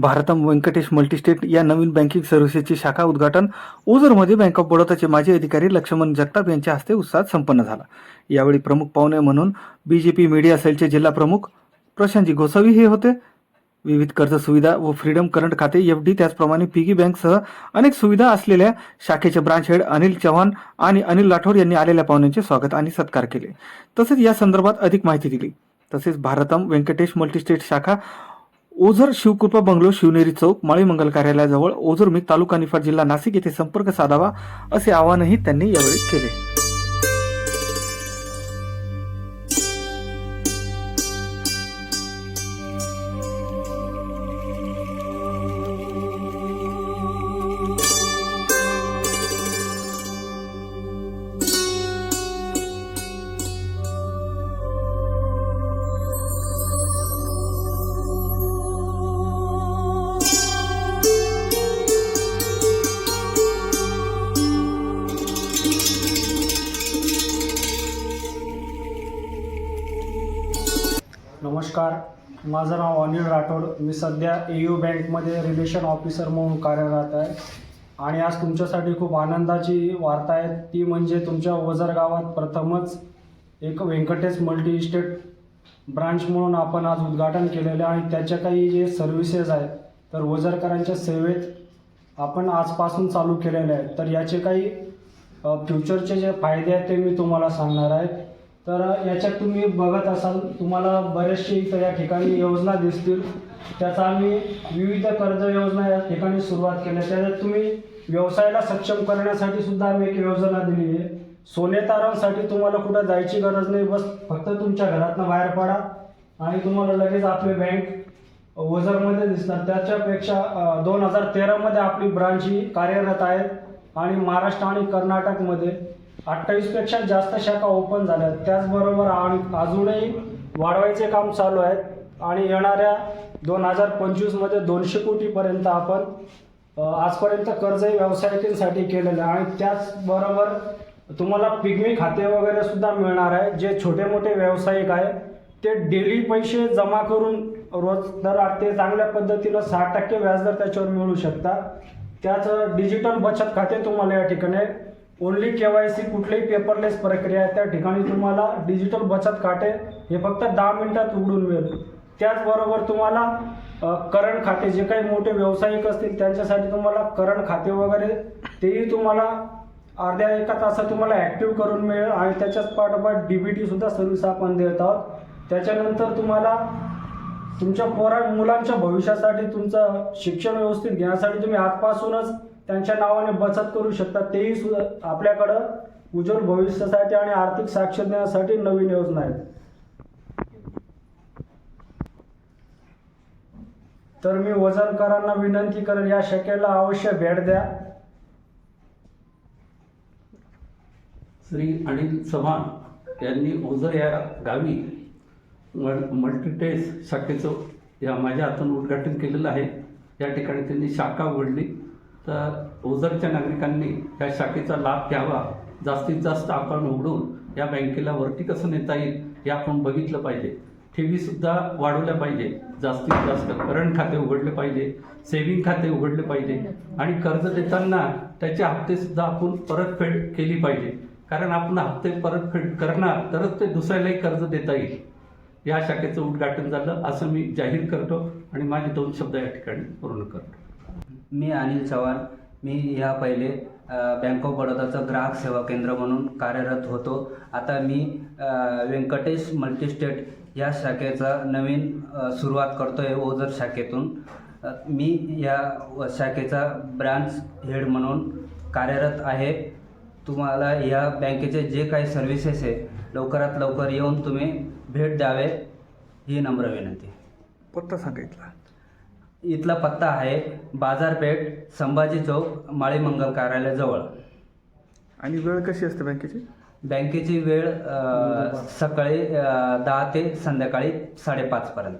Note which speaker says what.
Speaker 1: Bharatam Venkatesh multi-state या नवीन banking सर्व्हिसेसची शाखा उद्घाटन. ओझरमध्ये बँक ऑफ बडोदाचे माजी अधिकारी लक्ष्मण जगताप यांच्या हस्ते उत्साहात संपन्न झाला. यावेळी प्रमुख पाहुणे म्हणून बीजेपी मीडिया सेलचे जिल्हा प्रमुख प्रशांतजी गोसावी हे होते. विविध कर्ज सुविधा व फ्रीडम करंट खाते एफ डी त्याचप्रमाणे पिगी बँकसह अनेक सुविधा असलेल्या शाखेचे ब्रांच हेड अनिल चव्हाण आणि अनिल राठोड यांनी आलेल्या पाहुण्यांचे स्वागत आणि सत्कार केले. तसेच या संदर्भात अधिक माहिती दिली. तसेच भारतम व्यंकटेश मल्टीस्टेट शाखा ओझर शिवकृपा बंगलो शिवनेरी चौक माळी मंगल कार्यालयाजवळ ओझर मी तालुका निफाड जिल्हा नाशिक येथे संपर्क साधावा असे आवाहनही त्यांनी यावेळी केले.
Speaker 2: नमस्कार. माझं नाव अनिल राठोड. मी सध्या ए यू बँकमध्ये रिलेशन ऑफिसर म्हणून कार्यरत आहे. आणि आज तुमच्यासाठी खूप आनंदाची वार्ता आहे. ती म्हणजे तुमच्या वजर गावात प्रथमच एक व्यंकटेश मल्टी इस्टेट ब्रांच म्हणून आपण आज उद्घाटन केलेलं आहे. आणि त्याच्या काही जे सर्व्हिसेस आहेत तर वजरकरांच्या सेवेत आपण आजपासून चालू केलेले आहेत. तर याचे काही फ्युचरचे जे फायदे आहेत ते मी तुम्हाला सांगणार आहे. तर याच्यात तुम्ही बघत असाल तुम्हाला बरेचसे इथं या ठिकाणी योजना दिसतील. त्याचा आम्ही विविध कर्ज योजना या ठिकाणी सुरुवात केल्या त्याच्यात तुम्ही व्यवसायाला सक्षम करण्यासाठी सुद्धा आम्ही एक योजना दिली आहे. सोने तारांसाठी तुम्हाला कुठं जायची गरज नाही बस फक्त तुमच्या घरातनं बाहेर पडा आणि तुम्हाला लगेच आपले बँक ओझरमध्ये दिसणार. त्याच्यापेक्षा दोन हजार तेरामध्ये आपली ब्रांच ही कार्यरत आहे. आणि महाराष्ट्र आणि कर्नाटकमध्ये अठ्ठावीसपेक्षा जास्त शाखा ओपन झाल्या. आहेत त्याचबरोबर आणि अजूनही वाढवायचे काम चालू आहेत. आणि येणाऱ्या दोन हजार पंचवीसमध्ये दोनशे कोटीपर्यंत आपण आजपर्यंत कर्जही व्यावसायिकांसाठी केलेलं आहे. आणि त्याचबरोबर तुम्हाला पिगमी खाते वगैरे सुद्धा मिळणार आहे. जे छोटे मोठे व्यावसायिक आहे ते डेली पैसे जमा करून रोज दर ते चांगल्या पद्धतीनं सहा टक्के व्याजदर त्याच्यावर मिळू शकतात. त्याच डिजिटल बचत खाते तुम्हाला या ठिकाणी ओनली के वाय सी कुठलीही पेपरलेस प्रक्रिया आहे त्या ठिकाणी तुम्हाला डिजिटल बचत खाते हे फक्त दहा मिनिटात उघडून मिळेल. त्याचबरोबर तुम्हाला करंट खाते जे काही मोठे व्यावसायिक असतील त्यांच्यासाठी तुम्हाला करंट खाते वगैरे तेही तुम्हाला अर्ध्या एका तासात तुम्हाला ॲक्टिव्ह करून मिळेल आणि त्याच्याच पाठोपाठ डी बी टीसुद्धा सर्व्हिस आपण देत आहोत. त्याच्यानंतर तुम्हाला तुमच्या पोरा मुलांच्या भविष्यासाठी तुमचं शिक्षण व्यवस्थित घेण्यासाठी तुम्ही आजपासूनच त्यांच्या नावाने बचत करू शकतात. तेही सुद्धा आपल्याकडं उज्ज्वल भविष्यासाठी आणि आर्थिक साक्षरतेसाठी नवीन योजना आहेत. तर मी वजनकरांना विनंती करेन या शाखेला अवश्य भेट द्या.
Speaker 3: श्री अनिल चव्हाण यांनी ओझर या गावी मल्टीटेस शाखेचं या माझ्या हातून उद्घाटन केलेलं आहे. या ठिकाणी त्यांनी शाखा उघडली. तर ओझरच्या नागरिकांनी या शाखेचा लाभ घ्यावा जास्तीत जास्त आपण उघडून या बँकेला वरती कसं नेता येईल हे आपण बघितलं पाहिजे. ठेवीसुद्धा वाढवल्या पाहिजे जास्तीत जास्त करंट खाते उघडले पाहिजे सेविंग खाते उघडले पाहिजे आणि कर्ज देताना त्याचे हप्तेसुद्धा आपण परतफेड केली पाहिजे. कारण आपण हप्ते परतफेड करणार तरच ते दुसऱ्यालाही कर्ज देता येईल. या शाखेचं उद्घाटन झालं असं मी जाहीर करतो आणि माझे दोन शब्द या ठिकाणी पूर्ण करतो.
Speaker 4: मी अनिल चव्हाण. मी ह्या पहिले बँक ऑफ बडोदाचं ग्राहक सेवा केंद्र म्हणून कार्यरत होतो. आता मी व्यंकटेश मल्टीस्टेट या शाखेचा नवीन सुरुवात करतो आहे ओझर शाखेतून. मी या शाखेचा ब्रांच हेड म्हणून कार्यरत आहे. तुम्हाला या बँकेचे जे काही सर्व्हिसेस आहे लवकरात लवकर येऊन तुम्ही भेट द्यावे ही नम्र विनंती.
Speaker 1: पत्ता सांगितला.
Speaker 4: इथला पत्ता आहे बाजारपेठ संभाजी चौक माळी मंगल कार्यालयाजवळ.
Speaker 1: आणि वेळ कशी असते बँकेची?
Speaker 4: बँकेची वेळ अ, सकाळी अ, दहा ते संध्याकाळी साडेपाचपर्यंत